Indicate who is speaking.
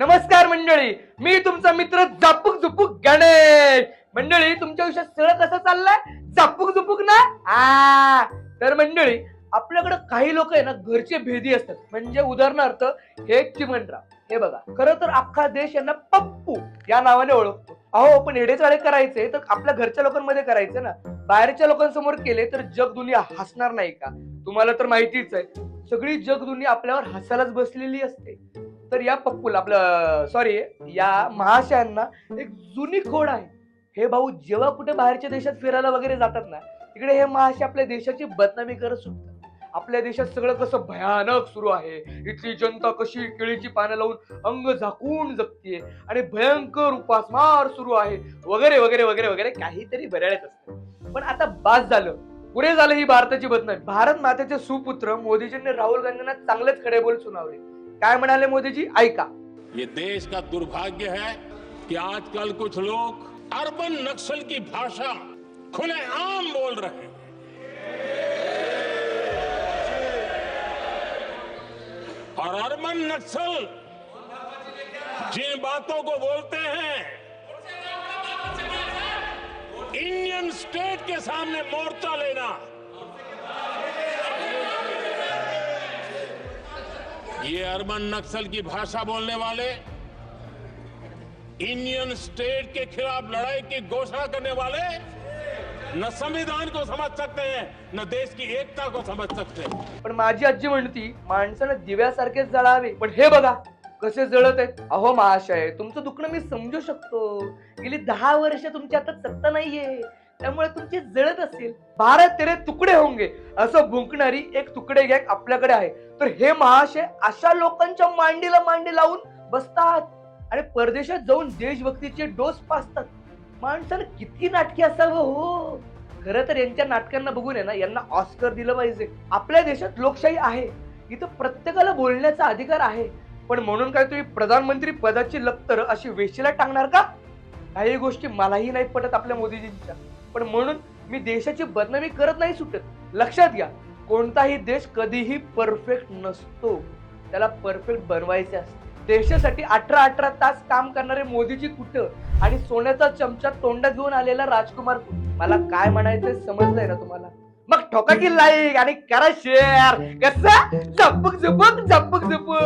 Speaker 1: नमस्कार मंडळी मी तुमचा मित्र झापूक झुपूक गणेश. मंडळी तुमच्या आयुष्यात सगळं कसं चाललंय? झापूक झुपूक ना? आ. तर मंडळी आपल्याकडे काही लोक आहे ना घरचे भेदी असतात. म्हणजे उदाहरणार्थ हे चिमणराव. हे बघा खरं तर अख्खा देश यांना पप्पू या नावाने ओळखतो. अहो पण हेडेचाळे करायचे तर आपल्या घरच्या लोकांमध्ये करायचे ना. बाहेरच्या लोकांसमोर केले तर जग दुनिया हसणार नाही का? तुम्हाला तर माहितीच आहे सगळी जग दुनिया आपल्यावर हसायलाच बसलेली असते. तर या पप्पूला आपलं सॉरी या महाशयांना एक जुनी खोड आहे. हे भाऊ जेव्हा कुठे बाहेरच्या देशात फिरायला वगैरे जातात ना तिकडे हे महाशय आपल्या देशाची बदनामी करत सुटतात. आपल्या देशात सगळं कसं भयानक सुरू आहे. इथली जनता कशी केळीची पानं लावून अंग झाकून जगतीये. आणि भयंकर उपासमार सुरू आहे. वगैरे वगैरे वगैरे वगैरे काहीतरी बऱ्याच असतं. पण आता बाद झालं. पुरे झालं ही भारताची बदनामी. भारत मातेचे सुपुत्र मोदीजींनी राहुल गांधींना चांगलेच खडे बोल सुनावले. काय म्हणाले मोदीजी? ऐका.
Speaker 2: ये देश का दुर्भाग्य है कि आजकल कुछ लोग अर्बन नक्सल की भाषा खुले आम बोल रहे हैं। और अर्बन नक्सल जिन बातों को बोलते हैं, इंडियन स्टेट के सामने मोर्चा लेना ये अरबन नक्सल की भाषा बोलने वाले इंडियन स्टेट के खिलाफ लड़ाई की घोषणा करने वाले न संविधान को समझ सकते हैं न देश की एकता को समझ सकते हैं।
Speaker 1: पण माझी आजी म्हणती माणसानं दिव्यासारखेच जळावे पण हे बघा कसे जळत आहेत. अहो महाशय तुमचं दुखणं मी समजू शकतो. गेली दहा वर्ष तुमच्या हातात सत्ता नाहीये. हो. त्यामुळे तुमची जळत असेल भारत तेरे तुकडे होंगे असं भुंकणारी एक तुकडे गॅग आपल्याकडे आहे. तर हे महाशय अशा लोकांच्या मांडीला मांडी लावून बसतात आणि परदेशात जाऊन देशभक्तीचे डोस पाचतात माणसानं किती नाटकी असावं हो. खरं तर यांच्या नाटकांना बघून आहे ना यांना ऑस्कर दिलं पाहिजे. आपल्या देशात लोकशाही आहे. इथं प्रत्येकाला बोलण्याचा अधिकार आहे. पण म्हणून काय तुम्ही प्रधानमंत्री पदाची लप्तर अशी वेशीला टाकणार का? काही गोष्टी मलाही नाही पटत आपल्या मोदीजींच्या. पण म्हणून मी देशाची बदनामी करत नाही सुटत. लक्षात घ्या कोणताही देश कधीही परफेक्ट नसतो. त्याला परफेक्ट बनवायचे असते. देशासाठी अठरा अठरा तास काम करणारे मोदीजी कुठं? आणि सोन्याचा चमचा तोंडात घेऊन आलेला राजकुमार कुठं मला काय म्हणायचंय समजलंय ना तुम्हाला? मग ठोका की लाईक आणि करा शेअर कसा? झपक झपक झपक झपक.